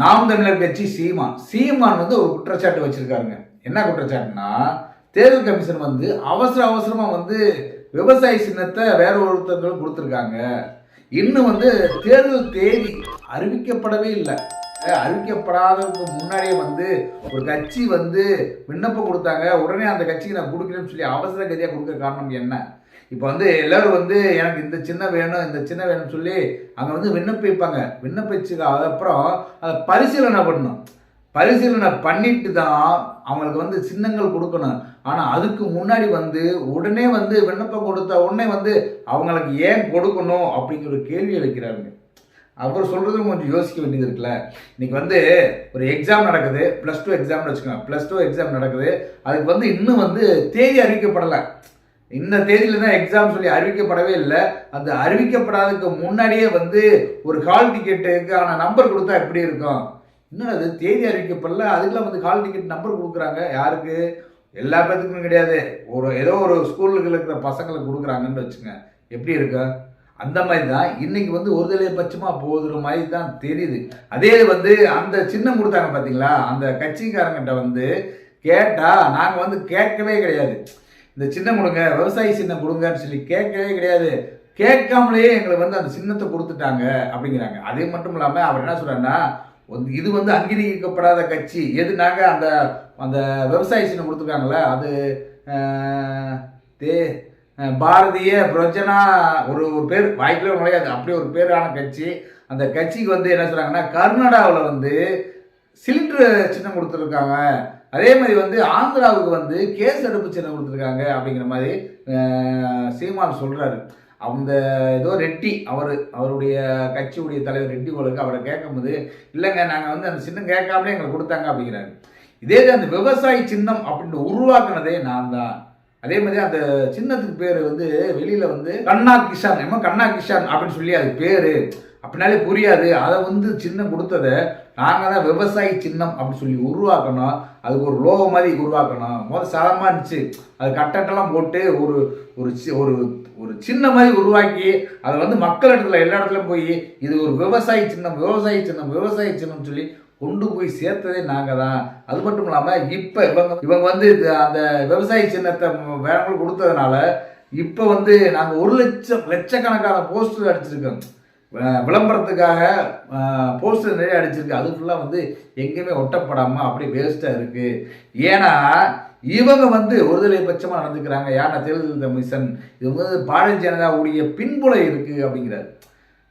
நாம் தமிழர் கட்சி சீமான். சீமான் வந்து ஒரு குற்றச்சாட்டு வச்சிருக்காருங்க. என்ன குற்றச்சாட்டுனா தேர்தல் கமிஷன் வந்து அவசர அவசரமா வந்து விவசாய சின்னத்தை வேற ஒருத்தர்களும் கொடுத்துருக்காங்க. இன்னும் வந்து தேர்தல் தேதி அறிவிக்கப்படவே இல்லை. அறிவிக்கப்படாததுக்கு முன்னாடியே வந்து ஒரு கட்சி வந்து விண்ணப்பம் கொடுத்தாங்க. உடனே அந்த கட்சிக்கு நான் கொடுக்குறேன்னு சொல்லி அவசர கதியாக கொடுக்க காரணம் என்ன? இப்போ வந்து எல்லாரும் வந்து எனக்கு இந்த சின்ன வேணும் இந்த சின்ன வேணும்னு சொல்லி அங்கே வந்து விண்ணப்பிப்பாங்க விண்ணப்பிச்சுக்க அதுக்கப்புறம் அதை பரிசீலனை பண்ணணும். பரிசீலனை பண்ணிட்டு தான் அவங்களுக்கு வந்து சின்னங்கள் கொடுக்கணும். ஆனால் அதுக்கு முன்னாடி வந்து உடனே வந்து விண்ணப்பம் கொடுத்த உடனே வந்து அவங்களுக்கு ஏன் கொடுக்கணும் அப்படிங்கிற ஒரு கேள்வி வைக்கிறாருங்க அவர் சொல்கிறதும் கொஞ்சம் யோசிக்க வேண்டியது இருக்குல்ல. இன்னைக்கு வந்து ஒரு எக்ஸாம் நடக்குது. ப்ளஸ் டூ எக்ஸாம்னு வச்சுக்கோங்க. ப்ளஸ் டூ எக்ஸாம் நடக்குது. அதுக்கு வந்து இன்னும் வந்து தேதி அறிவிக்கப்படலை. இந்த தேதியில தான் எக்ஸாம் சொல்லி அறிவிக்கப்படவே இல்லை. அந்த அறிவிக்கப்படாததுக்கு முன்னாடியே வந்து ஒரு ஹால் டிக்கெட்டுக்கான நம்பர் கொடுத்தா எப்படி இருக்கும்? இன்னும் அது தேதி அறிவிக்கப்படல. அதுக்கெல்லாம் வந்து ஹால் டிக்கெட் நம்பர் கொடுக்குறாங்க. யாருக்கு? எல்லா பேத்துக்கும் கிடையாது. ஒரு ஏதோ ஒரு ஸ்கூலுக்கு இருக்கிற பசங்களுக்கு கொடுக்குறாங்கன்னு வச்சுங்க. எப்படி இருக்கு? அந்த மாதிரி தான். இன்னைக்கு வந்து ஒருதலை பட்சமாக போகிற மாதிரி தான் தெரியுது. அதே வந்து அந்த சின்னம் கொடுத்தாங்க பார்த்தீங்களா அந்த கட்சிக்காரங்கிட்ட வந்து கேட்டால் நாங்கள் வந்து கேட்கவே கிடையாது. இந்த சின்னம் கொடுங்க விவசாயி சின்னம் கொடுங்கன்னு சொல்லி கேட்கவே கிடையாது. கேட்காமலேயே எங்களுக்கு வந்து அந்த சின்னத்தை கொடுத்துட்டாங்க அப்படிங்கிறாங்க. அதே மட்டும் இல்லாமல் அவர் என்ன சொல்கிறாருன்னா வந்து இது வந்து அங்கீகரிக்கப்படாத கட்சி. எது அந்த அந்த விவசாய சின்னம் கொடுத்துருக்காங்களே அது தே பாரதிய பிரஜனா ஒரு ஒரு பேர் வாய்ப்பிலே நுழையாது அப்படி ஒரு பேரான கட்சி. அந்த கட்சிக்கு வந்து என்ன சொல்கிறாங்கன்னா கர்நாடகாவில் வந்து சிலிண்டர் சின்னம் கொடுத்துருக்காங்க. அதே மாதிரி வந்து ஆந்திராவுக்கு வந்து கேஸ் அடுப்பு சின்னம் கொடுத்துருக்காங்க அப்படிங்கிற மாதிரி சீமான் சொல்கிறாரு அந்த ஏதோ ரெட்டி அவர் அவருடைய கட்சியுடைய தலைவர் ரெட்டி போலுக்கு அவரை கேட்கும்போது இல்லைங்க நாங்கள் வந்து அந்த சின்னம் கேட்காமலே எங்களுக்கு கொடுத்தாங்க அப்படிங்கிறாரு. இதே இது அந்த விவசாயி சின்னம் அப்படின்னு உருவாக்குனதே நான் தான். அதே மாதிரி அந்த சின்னத்துக்கு பேர் வந்து வெளியில் வந்து கண்ணா கிஷான் என்ன கண்ணா கிஷான் அப்படின்னு சொல்லி அது பேர். அப்படின்னாலே புரியாது. அதை வந்து சின்னம் கொடுத்ததை நாங்கள் தான் விவசாயி சின்னம் அப்படின்னு சொல்லி உருவாக்கணும். அதுக்கு ஒரு லோகோ மாதிரி உருவாக்கணும். முதல் சாதமாக இருந்துச்சு. அது கட்டட்டெல்லாம் போட்டு ஒரு ஒரு சி- ஒரு ஒரு சின்ன மாதிரி உருவாக்கி அதை வந்து மக்கள் இடத்துல எல்லா இடத்துலையும் போய் இது ஒரு விவசாயி சின்னம் விவசாயி சின்னம் விவசாயி சின்னம்னு சொல்லி கொண்டு போய் சேர்த்ததே நாங்கள் தான். அது மட்டும் இல்லாமல் இப்போ இவங்க இவங்க வந்து அந்த விவசாய சின்னத்தை வேறவங்களுக்கு கொடுத்ததுனால இப்போ வந்து நாங்கள் ஒரு லட்சம் லட்சக்கணக்கான போஸ்டர் அடிச்சிருக்கோம். விளம்பரத்துக்காக போஸ்டர் நிறைய அடிச்சிருக்கு. அது ஃபுல்லாக வந்து எங்கேயுமே ஒட்டப்படாமல் அப்படியே வேஸ்ட்டாக இருக்குது ஏன்னா இவங்க வந்து ஒருதலை பட்சமாக நடந்துக்கிறாங்க யாரா தேர்தல் கமிஷன் இது வந்து பாரதிய ஜனதாவுடைய பின்புல இருக்குது அப்படிங்கிறார்.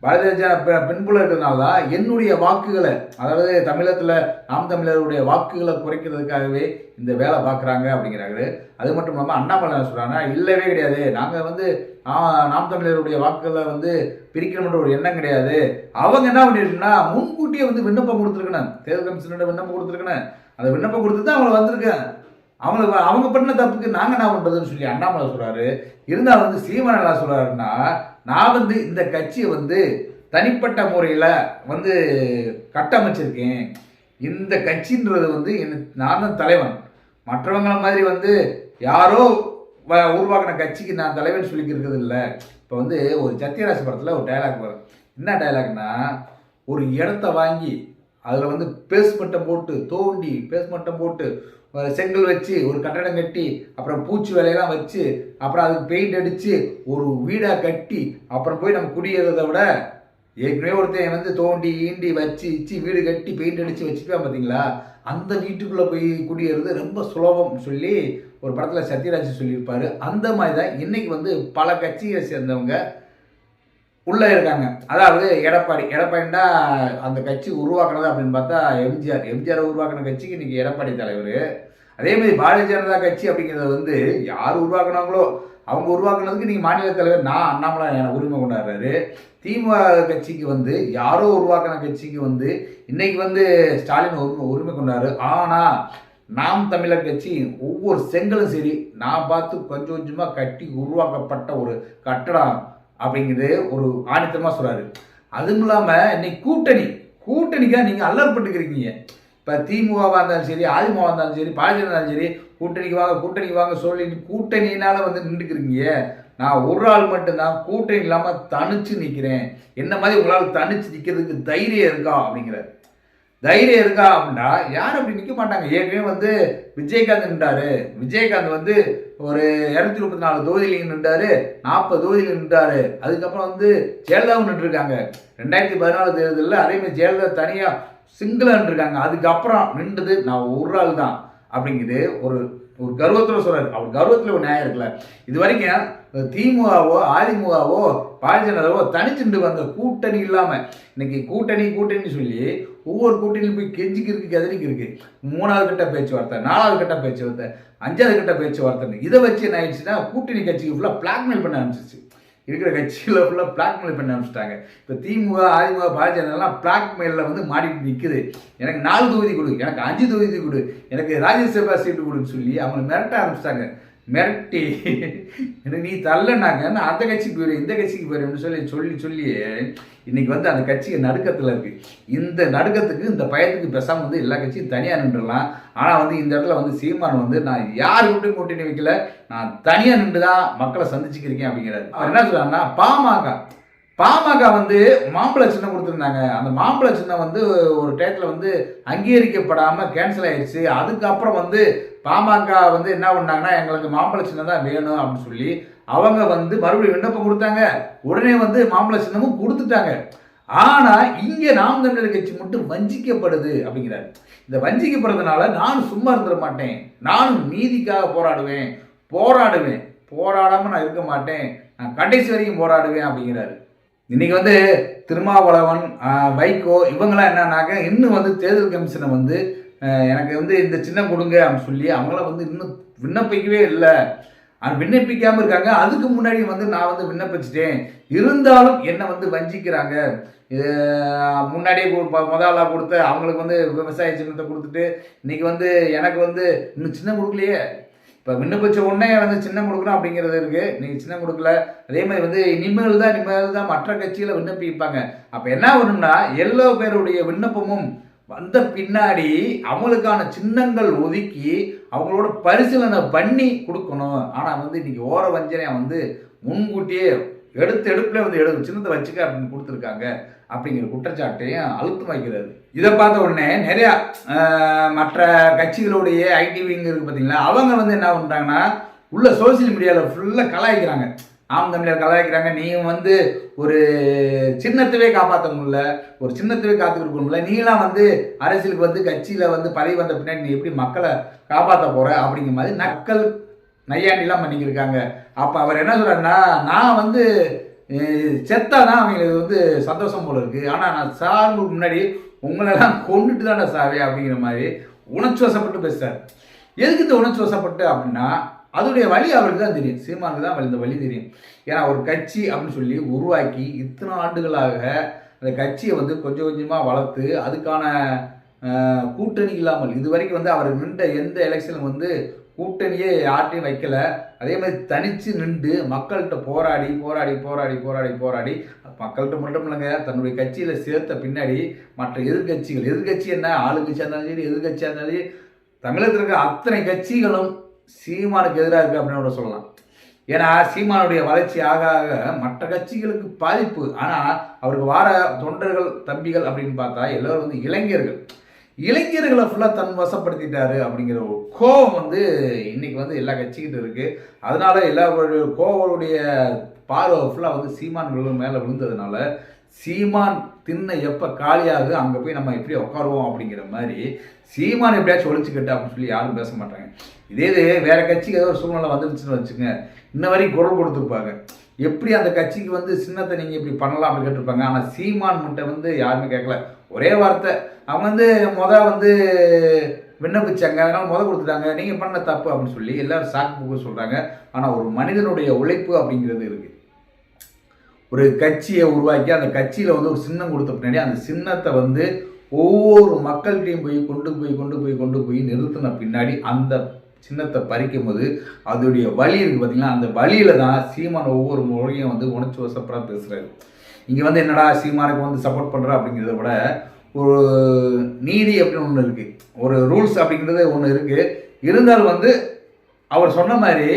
பாரதிய ஜனதா பி- பின்புல இருக்கிறதுனால தான் என்னுடைய வாக்குகளை அதாவது தமிழகத்தில் நாம் தமிழருடைய வாக்குகளை குறைக்கிறதுக்காகவே இந்த வேலை பார்க்குறாங்க அப்படிங்கிறாரு. அது மட்டும் இல்லாமல் அண்ணாமலை என்ன சொல்கிறாங்க இல்லவே கிடையாது. நாங்கள் வந்து நாம் தமிழருடைய வாக்குகளை வந்து பிரிக்கணுன்ற ஒரு எண்ணம் கிடையாது. அவங்க என்ன பண்ணிருக்குன்னா முன்கூட்டியே வந்து விண்ணப்பம் கொடுத்துருக்கணும். தேர்தல் கமிஷனோட விண்ணப்பம் கொடுத்துருக்கணும். அந்த விண்ணப்பம் கொடுத்து தான் அவங்களை வந்திருக்கேன். அவங்களுக்கு அவங்க பண்ண தப்புக்கு நாங்கள் என்ன பண்ணுறதுன்னு சொல்லி அண்ணாமலை சொல்கிறாரு இருந்தாலும் வந்து சீமான் என்ன சொல்கிறாருன்னா நான் வந்து இந்த கட்சியை வந்து தனிப்பட்ட முறையில் வந்து கட்டமைச்சிருக்கேன். இந்த கட்சின்றது வந்து என் நான் தான் தலைவன். மற்றவங்கள மாதிரி வந்து யாரோ வ- உருவாக்கின கட்சிக்கு நான் தலைவன் சொல்லிக்கிறது இல்லை. இப்போ வந்து ஒரு சத்யராஜ் படத்தில் ஒரு டயலாக் வரும். என்ன டயலாக்னா ஒரு இடத்த வாங்கி அதில் வந்து பேஸ்மெண்ட்டை போட்டு தோண்டி பேஸ்மெண்ட்டை போட்டு செங்கல் வச்சு ஒரு கட்டடம் கட்டி அப்புறம் பூச்சி வேலையெல்லாம் வச்சு அப்புறம் அதுக்கு பெயிண்ட் அடித்து ஒரு வீடாக கட்டி அப்புறம் போய் நம்ம குடியேறதை விட ஏற்கனவே ஒருத்தன் வந்து தோண்டி ஈண்டி வச்சு இச்சு வீடு கட்டி பெயிண்ட் அடித்து வச்சுப்பேன் பார்த்தீங்களா? அந்த வீட்டுக்குள்ளே போய் குடியேறது ரொம்ப சுலபம் சொல்லி ஒரு படத்தில் சத்யராஜ் சொல்லியிருப்பாரு. அந்த மாதிரி தான் இன்றைக்கி வந்து பல கட்சியை சேர்ந்தவங்க உள்ளே இருக்காங்க. அதாவது எடப்பாடி எடப்பாடின்னா அந்த கட்சி உருவாக்குனது அப்படின்னு பார்த்தா எம்ஜிஆர். எம்ஜிஆர் உருவாக்கின கட்சிக்கு இன்னைக்கு எடப்பாடி தலைவர். அதே மாதிரி பாரதிய ஜனதா கட்சி அப்படிங்கிறது வந்து யார் உருவாக்குனாங்களோ அவங்க உருவாக்குனதுக்கு நீங்கள் மாநில தலைவர் நான் அண்ணாமலை எனக்கு உரிமை கொண்டாடுறாரு. திமுக கட்சிக்கு வந்து யாரோ உருவாக்கின கட்சிக்கு வந்து இன்னைக்கு வந்து ஸ்டாலின் உரிமை உரிமை கொண்டாரு. ஆனால் நாம் தமிழர் கட்சி ஒவ்வொரு செங்கலும் சரி நான் பார்த்து கொஞ்சம் கொஞ்சமாக கட்டி உருவாக்கப்பட்ட ஒரு கட்டடம். அப்படிங்கிறது ஒரு ஆணித்தரமாக சொல்கிறாரு அதுவும் இல்லாமல் இன்னைக்கு கூட்டணி கூட்டணிக்காக நீங்கள் அல்லற்பட்டுக்கிறீங்க இப்போ திமுகவாக இருந்தாலும் சரி அதிமுக இருந்தாலும் சரி பாஜக இருந்தாலும் சரி கூட்டணிக்கு வாங்க கூட்டணிக்கு வாங்க சொல்லி கூட்டணினால் வந்து நின்றுக்கிறீங்க நான் ஒரு ஆள் மட்டும்தான் கூட்டணி இல்லாமல் தனிச்சு நிற்கிறேன் என்ன மாதிரி உங்களால் தனிச்சு நிற்கிறதுக்கு தைரியம் இருக்கா அப்படிங்கிறார். தைரியம் இருக்கா அப்படின்னா யாரும் அப்படி நிற்க மாட்டாங்க. ஏற்கனவே வந்து விஜயகாந்த் நின்றாரு. விஜயகாந்த் வந்து ஒரு இரநூத்தி முப்பத்தி நாலு தொகுதியிலையும் நின்றாரு நாற்பது தொகுதியில் நின்றாரு. அதுக்கப்புறம் வந்து ஜெயலலிதாவும் நின்றுருக்காங்க. ரெண்டாயிரத்தி பதினாலு தேர்தலில் அதே மாதிரி ஜெயலலிதா தனியாக சிங்கிளாக நின்றுருக்காங்க. அதுக்கப்புறம் நின்றது நான் ஒரு ஆள் தான் அப்படிங்கிறது ஒரு ஒரு கர்வத்தில் சொல்றாரு. அவர் கர்வத்தில் ஒரு நியாயம் இருக்குல்ல. இது வரைக்கும் திமுகவோ அதிமுகவோ பாரதிய தனிச்சுண்டு வந்த கூட்டணி இல்லாமல் இன்னைக்கு கூட்டணி கூட்டணின்னு சொல்லி ஒவ்வொரு கூட்டணியும் போய் கெஞ்சிக்கிறதுக்கு கதறிக்கு இருக்கு மூணாவது கட்ட பேச்சுவார்த்தை நாலாவது கட்ட பேச்சுவார்த்தை அஞ்சாவது கட்ட பேச்சுவார்த்தை இதை வச்சு என்ன ஆயிடுச்சுன்னா கூட்டணி கட்சிக்கு ஃபுல்லாக பிளாக்மெயில் பண்ண ஆரம்பிச்சிச்சு இருக்கிற கட்சியில் ஃபுல்லாக பிளாக்மெயில் பண்ண ஆரம்பிச்சிட்டாங்க இப்போ திமுக அதிமுக பாஜகலாம் பிளாக்மெயிலில் வந்து மாடிட்டு நிற்குது எனக்கு நாலு தொகுதி கொடு எனக்கு அஞ்சு தொகுதி கொடு எனக்கு ராஜ்யசபா சீட்டு கொடுன்னு சொல்லி அவங்களை மிரட்ட ஆரம்பிச்சிட்டாங்க. மிரட்டி. எனக்கு நீ தள்ளனாங்க? அந்த கட்சிக்கு போயிடும் இந்த கட்சிக்கு போயிடும்னு சொல்லி சொல்லி சொல்லி இன்னைக்கு வந்து அந்த கட்சிக்கு நடுக்கத்தில் இருக்குது இந்த நடுக்கத்துக்கு இந்த பயத்துக்கு பெசாமல் வந்து எல்லா கட்சியும் தனியாக நின்றுடலாம். ஆனால் வந்து இந்த இடத்துல வந்து சீமான் வந்து நான் யார் விட்டு கூட்டணி வைக்கல. நான் தனியாக நின்று தான் மக்களை சந்திச்சுக்கிருக்கேன் அப்படிங்கிறாரு. அவர் என்ன சொல்கிறாருன்னா பாமக. பாமக வந்து மாம்பழ சின்னம் கொடுத்துருந்தாங்க. அந்த மாம்பழ சின்னம் வந்து ஒரு டயத்தில் வந்து அங்கீகரிக்கப்படாமல் கேன்சல் ஆயிடுச்சு. அதுக்கப்புறம் வந்து பாமக வந்து என்ன பண்ணாங்கன்னா எங்களுக்கு மாம்பழ சின்னம் தான் வேணும் அப்படின்னு சொல்லி அவங்க வந்து மறுபடியும் விண்ணப்பம் கொடுத்தாங்க. உடனே வந்து மாம்பழ சின்னமும் கொடுத்துட்டாங்க. ஆனால் இங்கே நாம் தமிழர் கட்சி மட்டும் வஞ்சிக்கப்படுது அப்படிங்கிறாரு. இந்த வஞ்சிக்கப்படுறதுனால நான் சும்மா இருந்துட மாட்டேன். நானும் நீதிக்காக போராடுவேன். போராடுவேன். போராடாமல் நான் இருக்க மாட்டேன். நான் கடைசி வரைக்கும் போராடுவேன் அப்படிங்கிறாரு. இன்னைக்கு வந்து திருமாவளவன் வைகோ இவங்கெல்லாம் என்னன்னாக்க இன்னும் வந்து தேர்தல் கமிஷனை வந்து எனக்கு வந்து இந்த சின்னம் கொடுங்க அப்படின்னு சொல்லி அவங்களாம் வந்து இன்னும் விண்ணப்பிக்கவே இல்லை. விண்ணப்பிக்காமல் இருக்காங்க. அதுக்கு முன்னாடி வந்து நான் வந்து விண்ணப்பிச்சிட்டேன். இருந்தாலும் என்னை வந்து வஞ்சிக்கிறாங்க. முன்னாடியே கு- கொடுத்து கொடுத்த அவங்களுக்கு வந்து விவசாய சின்னத்தை கொடுத்துட்டு இன்னைக்கு வந்து எனக்கு வந்து இன்னும் சின்னம் கொடுக்கலையே. இப்போ விண்ணப்பிச்ச உடனே வந்து சின்னம் கொடுக்கணும் அப்படிங்கிறது இருக்கு. நீங்கள் சின்னம் கொடுக்கல. அதே மாதிரி வந்து இனிமேல் தான் இனிமேல் தான் மற்ற கட்சியில் விண்ணப்பிப்பாங்க. அப்போ என்ன பண்ணணும்னா எல்லோ பேருடைய விண்ணப்பமும் வந்த பின்னாடி அவங்களுக்கான சின்னங்கள் ஒதுக்கி அவங்களோட பரிசீலனை பண்ணி கொடுக்கணும். ஆனால் வந்து இன்றைக்கி ஓர வஞ்சனையாக வந்து முன்கூட்டியே எடுத்து எடுப்பில் வந்து எடு சின்னத்தை வச்சுக்க அப்படின்னு கொடுத்துருக்காங்க. அப்படிங்கிற குற்றச்சாட்டையும் அழுத்தம் வைக்கிறாரு இதை பார்த்த உடனே நிறையா மற்ற கட்சிகளுடைய ஐடி விங் இருக்கு பார்த்தீங்களா அவங்க வந்து என்ன பண்ணுறாங்கன்னா உள்ள சோசியல் மீடியாவில் ஃபுல்லாக கலாய்க்கிறாங்க. ஆம் தமிழர் கலாய்க்கிறாங்க. நீயும் வந்து ஒரு சின்னத்தவே காப்பாற்ற முடியல ஒரு சின்னத்தவே காத்துக்கிட்டு முடியல நீலாம் வந்து அரசியலுக்கு வந்து கட்சியில் வந்து பதவி வந்த பின்னாடி நீ எப்படி மக்களை காப்பாற்ற போகிற அப்படிங்கிற மாதிரி நக்கல் நையாண்டிலாம் பண்ணிக்கிருக்காங்க. அப்போ அவர் என்ன சொல்றாருன்னா நான் வந்து செத்தாதான் அவங்களுக்கு வந்து சந்தோஷம் போல இருக்கு. ஆனால் நான் சாகுக்கு முன்னாடி உங்களெல்லாம் கொண்டுட்டு தானே சாவே அப்படிங்கிற மாதிரி உணர்ச்சி வசப்பட்டு பேசுறாரு. எதுக்கு இந்த உணர்ச்சி வசப்பட்டு அப்படின்னா அதோடைய வழி அவருக்கு தான் தெரியும். சீமானுக்கு தான் இந்த வழி தெரியும். ஏன்னா ஒரு கட்சி அப்படின்னு சொல்லி உருவாக்கி இத்தனை ஆண்டுகளாக அந்த கட்சியை வந்து கொஞ்சம் கொஞ்சமாக வளர்த்து அதுக்கான கூட்டணி இல்லாமல் இது வரைக்கும் வந்து அவர் நின்ற எந்த எலெக்ஷனும் வந்து கூட்டணியே யார்ட்டையும் வைக்கல. அதே மாதிரி தனிச்சு நின்று மக்கள்கிட்ட போராடி போராடி போராடி போராடி போராடி மக்கள்கிட்ட மட்டும் இல்லைங்க தன்னுடைய கட்சியில் சேர்த்த பின்னாடி மற்ற எதிர்க்கட்சிகள் எதிர்க்கட்சி என்ன ஆளுங்கட்சியாக இருந்தாலும் சரி எதிர்க்கட்சியாக இருந்தாலும் சரி தமிழகத்தில் இருக்க அத்தனை கட்சிகளும் சீமானுக்கு எதிராக இருக்கு அப்படின்னு கூட சொல்லலாம். ஏன்னா சீமானுடைய வளர்ச்சி ஆக ஆக மற்ற கட்சிகளுக்கு பாதிப்பு. ஆனால் அவருக்கு வார தொண்டர்கள் தம்பிகள் அப்படின்னு பார்த்தா எல்லோரும் வந்து இளைஞர்கள். இளைஞர்களை ஃபுல்லாக தன் வசப்படுத்திட்டாரு அப்படிங்கிற ஒரு கோபம் வந்து இன்னைக்கு வந்து எல்லா கட்சிக்கிட்ட இருக்கு. அதனால எல்லா கோவலுடைய பார்வை ஃபுல்லாக வந்து சீமான் மேலே விழுந்ததுனால சீமான் தின்ன எப்போ காலியாகுது அங்கே போய் நம்ம எப்படி உட்காருவோம் அப்படிங்கிற மாதிரி சீமான் எப்படியாச்சும் ஒழிச்சுக்கிட்டு அப்படின்னு சொல்லி யாரும் பேச மாட்டாங்க. இதே இது வேற கட்சிக்கு ஏதோ ஒரு சூழ்நிலை வந்துருச்சுன்னு வச்சுங்க இன்ன வரைக்கும் குரல் கொடுத்துருப்பாங்க. எப்படி அந்த கட்சிக்கு வந்து சின்னத்தை நீங்கள் இப்படி பண்ணலாம் அப்படின்னு கேட்டிருப்பாங்க. ஆனால் சீமான் மட்டும் வந்து யாருமே கேட்கல. ஒரே வார்த்தை. அவங்க வந்து முத வந்து விண்ணப்பிச்சாங்க. அதனால் முத கொடுத்துட்டாங்க. நீங்கள் பண்ண தப்பு அப்படின்னு சொல்லி எல்லாரும் சாக்கு போக்கு சொல்கிறாங்க ஆனால் ஒரு மனிதனுடைய உழைப்பு அப்படிங்கிறது இருக்குது ஒரு கட்சியை உருவாக்கி அந்த கட்சியில் வந்து ஒரு சின்னம் கொடுத்த பின்னாடி அந்த சின்னத்தை வந்து ஒவ்வொரு மக்கள்கிட்டையும் போய் கொண்டு போய் கொண்டு போய் கொண்டு போய் நிறுத்தின பின்னாடி அந்த சின்னத்தை பறிக்கும் போது அதோடைய வழி இருக்குது பார்த்தீங்கன்னா அந்த வழியில தான் சீமான் ஒவ்வொரு முறையும் வந்து உணர்ச்சி வசப்படாக பேசுகிறாரு இங்கே வந்து என்னடா சீமானுக்கு வந்து சப்போர்ட் பண்ணுறா அப்படிங்கிறத விட ஒரு நீதி அப்படின்னு ஒன்று இருக்குது ஒரு ரூல்ஸ் அப்படிங்கிறது ஒன்று இருக்குது இருந்தாலும் வந்து அவர் சொன்ன மாதிரி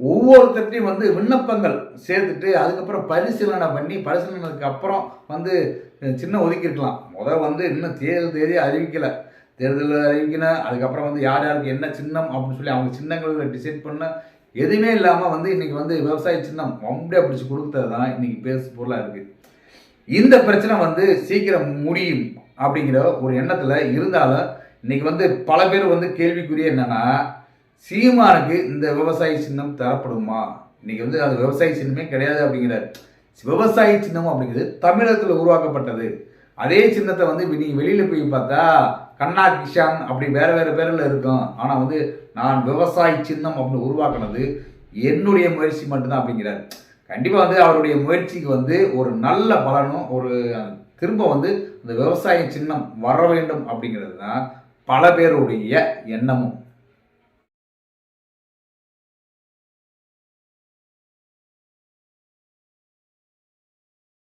ஒவ்வொருத்தர்ட்டையும் வந்து விண்ணப்பங்கள் சேர்த்துட்டு அதுக்கப்புறம் பரிசீலனை பண்ணி பரிசீலனைக்கு அப்புறம் வந்து சின்ன ஒதுக்கியிருக்கலாம் முதல் வந்து இன்னும் தேர்தல் தேதி அறிவிக்கலை. தேர்தல் அறிவிக்கணும் அதுக்கப்புறம் வந்து யார் யாருக்கு என்ன சின்னம் அப்படின்னு சொல்லி அவங்க சின்னங்களை டிசைட் பண்ண எதுவுமே இல்லாமல் வந்து இன்றைக்கி வந்து விவசாய சின்னம் அப்படியே பிடிச்சி கொடுத்தது தான் இன்றைக்கி பேசு பொருளாக இருக்குது இந்த பிரச்சனை வந்து சீக்கிரம் முடியும் அப்படிங்கிற ஒரு எண்ணத்தில் இருந்தாலும் இன்னைக்கு வந்து பல பேர் வந்து கேள்விக்குரிய என்னன்னா சீமானுக்கு இந்த விவசாய சின்னம் தரப்படுமா? இன்னைக்கு வந்து அது விவசாய சின்னமே கிடையாது அப்படிங்கிறார் விவசாய சின்னம் அப்படிங்கிறது தமிழகத்தில் உருவாக்கப்பட்டது. அதே சின்னத்தை வந்து நீங்கள் வெளியில் போய் பார்த்தா கண்ணா கிஷான் அப்படி வேற வேறு பேரில் இருக்கும். ஆனால் வந்து நான் விவசாய சின்னம் அப்படின்னு உருவாக்குனது என்னுடைய முயற்சி மட்டும்தான் அப்படிங்கிறார். கண்டிப்பாக வந்து அவருடைய முயற்சிக்கு வந்து ஒரு நல்ல பலனும் ஒரு திரும்ப வந்து அந்த விவசாய சின்னம் வர வேண்டும் அப்படிங்கிறது தான் பல பேருடைய எண்ணமும்.